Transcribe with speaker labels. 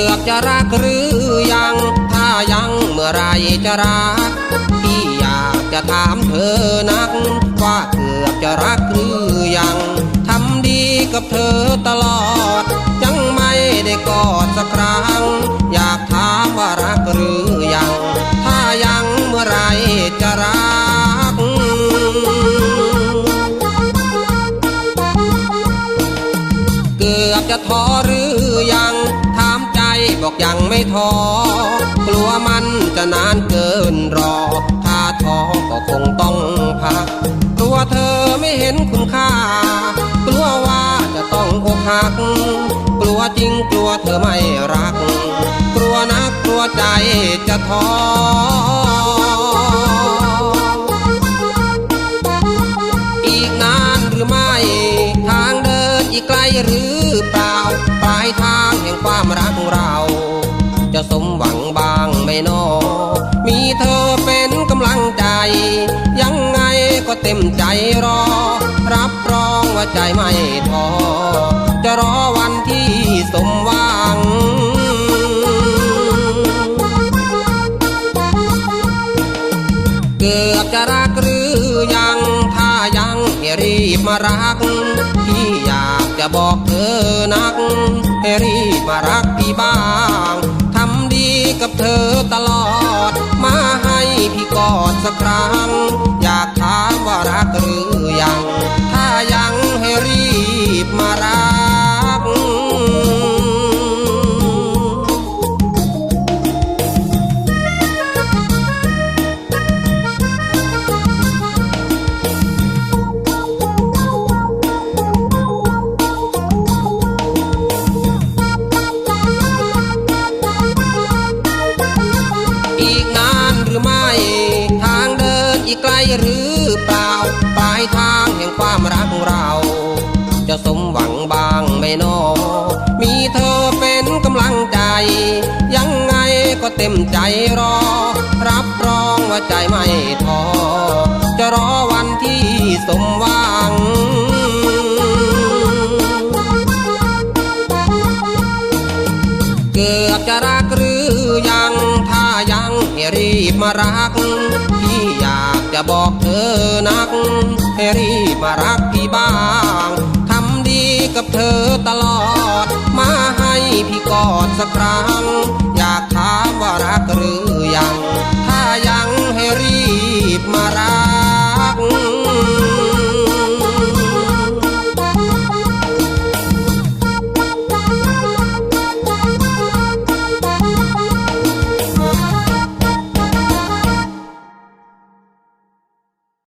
Speaker 1: ือกจะรักหรือยัง ถ้ายังเมื่อไรจะรัก พี่อยากจะถามเธอนัก ว่าเกือบจะรักหรือยังทำดีกับเธอตลอด ยังไม่ได้กอดสักครั้ง อยากถามว่ารักหรือยัง ถ้ายังเมื่อไรจะรักเกือบจะท้อหรือยัง บอกยังไม่ท้อกลัวมันจะนานเกินรอ ถ้าท้อก็คงต้องพักกลัวเธอไม่เห็นคุณค่า กลัวว่าจะต้องอกหัก กลัวจริงกลัวเธอไม่รัก กลัวนักกลัวใจจะท้ออีกนานหรือไม่ ทางเดินอีกไกลหรือเปล่า ไม่นอ มีเธอเป็นกำลังใจ ยังไงก็เต็มใจรอ รับรองว่าใจไม่ท้อจะรอวันที่สมหวังเกือบจะรักหรือยังถ้ายังให้รีบมารัก พี่อยากจะบอกเธอนักให้รีบมารักพี่บ้าง เธอตลอด มาให้พี่กอดสักครั้ง อยากถามว่ารักหรือ ความรักเรา จะสมหวังบางไม่นอ มีเธอเป็นกำลังใจ ยังไงก็เต็มใจรอ รับรองว่าใจไม่ท้อจะรอวันที่สมหวังเกือบจะรักหรือยัง ถ้ายังให้รีบมารัก พี่อยากจะบอกเธอนัก รีบมารักพี่บ้าง ทำดีกับเธอตลอด มาให้พี่กอดสักครั้ง